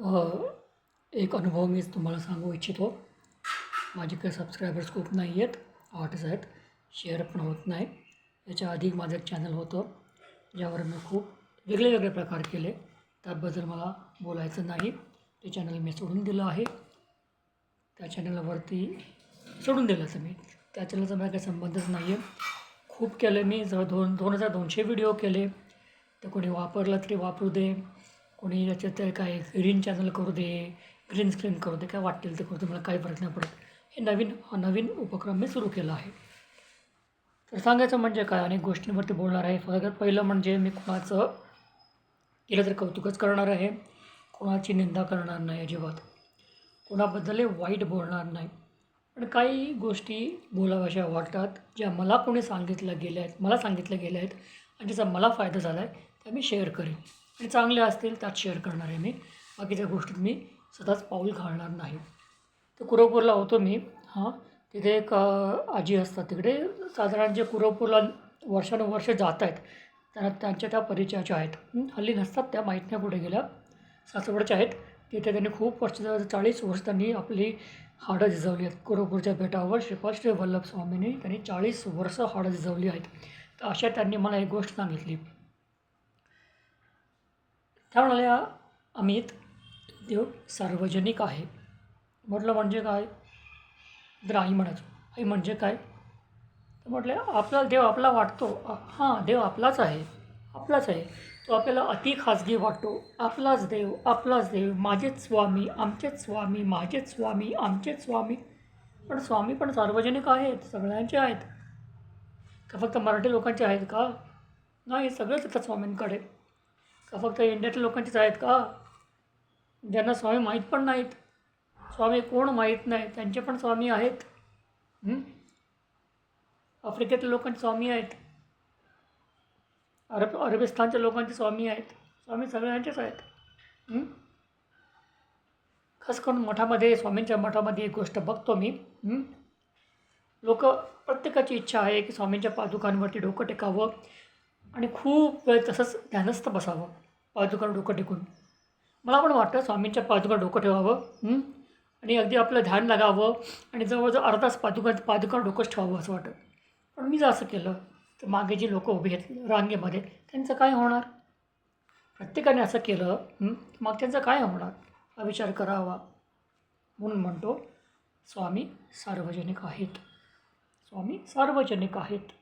एक अनुभव मी तुम्हाला सांगू इच्छितो. माझे काही सबस्क्रायबर्स खूप नाही आहेत. आर्टिस्ट आहेत. शेअर पण होत नाही. याच्या आधी माझं एक चॅनल होतं ज्यावर मी खूप वेगळे वेगळे प्रकार केले. त्याबद्दल मला बोलायचं नाही. ते चॅनल मी सोडून दिलं आहे. त्या चॅनलवरती सोडून दिलं असं मी. त्या चॅनलचा मला काही संबंधच नाही आहे खूप केलं मी. जवळ दोन दोन हजार दोनशे व्हिडिओ केले. तर कोणी वापरलं तरी वापरू दे. कोणी याच्यात ते काय ग्रीन चॅनल करू दे ग्रीन स्क्रीन करू दे काय वाटेल ते करू दे मला काही फरक नाही पडत. हे नवीन नवीन उपक्रम मी सुरू केला आहे. तर सांगायचं म्हणजे काय अनेक गोष्टींवरती बोलणार आहे. सगळ्यात पहिलं म्हणजे मी कोणाचं केलं तर कौतुकच करणार आहे. कोणाची निंदा करणार नाही अजिबात. कोणाबद्दलही वाईट बोलणार नाही. पण काही गोष्टी बोलाव्याशा वाटतात ज्या मला कोणी सांगितल्या गेल्या आहेत मला सांगितल्या गेल्या आहेत आणि ज्याचा मला फायदा झाला आहे त्या मी शेअर करेन. आणि चांगले असतील त्यात शेअर करणार आहे मी. बाकीच्या गोष्टीत मी स्वतःच पाऊल घालणार नाही. तर कुरवपूरला होतो मी. हां तिथे एक आजी असतात तिकडे. साधारण जे कुरवपूरला वर्षानुवर्ष जात आहेत त्यांना त्यांच्या त्या परिचयाच्या आहेत. हल्ली नसतात त्या माहीत नाही कुठे गेल्या. सासवडच्या आहेत. तिथे त्यांनी खूप वर्ष चाळीस वर्ष त्यांनी आपली हाडं झिजवली आहेत. कुरवपूरच्या बेटावर श्रीपाद वल्लभ स्वामींनी त्यांनी चाळीस वर्ष हाडं झिजवली आहेत. तर अशा त्यांनी मला एक गोष्ट सांगितली. त्या म्हणाल्या अमित देव सार्वजनिक आहे. म्हटलं म्हणजे काय? तर आई म्हणायचो आई म्हणजे काय? तर म्हटलं आपला देव आपला वाटतो. हां देव आपलाच आहे. आपलाच आहे. तो आपल्याला अति खाजगी वाटतो. आपलाच देव आपलाच देव. माझेच स्वामी आमचेच स्वामी माझेच स्वामी आमचेच स्वामी. पण स्वामी पण सार्वजनिक आहेत सगळ्यांचे आहेत. का फक्त मराठी लोकांचे आहेत का? नाही सगळेच येतात स्वामींकडे. का फक्त इंडियातल्या लोकांचेच आहेत का? ज्यांना स्वामी माहीत पण नाहीत. स्वामी कोण माहीत नाही? त्यांचे पण स्वामी आहेत. आफ्रिकेतल्या लोकांचे स्वामी आहेत. अरब अरबिस्तानच्या लोकांचे स्वामी आहेत. स्वामी सगळ्यांचेच आहेत. खास करून मठामध्ये स्वामींच्या मठामध्ये एक गोष्ट बघतो मी. लोक प्रत्येकाची इच्छा आहे की स्वामींच्या पादुकांवरती डोकं टेकावं. आणि खूप वेळ तसंच ध्यानस्थ बसावं. पादुकांवर डोकं टेकून. मला पण वाटतं स्वामींच्या पादुकावर डोकं ठेवावं. आणि अगदी आपलं ध्यान लागावं आणि जवळजवळ अर्धा तास पादुका पादुकावर डोकंच ठेवावं असं वाटतं. पण मी जर असं केलं तर मागे जी लोकं उभी आहेत रांगेमध्ये त्यांचं काय होणार? प्रत्येकाने असं केलं मग त्यांचं काय होणार? हा विचार करावा. म्हणून म्हणतो स्वामी सार्वजनिक आहेत. स्वामी सार्वजनिक आहेत.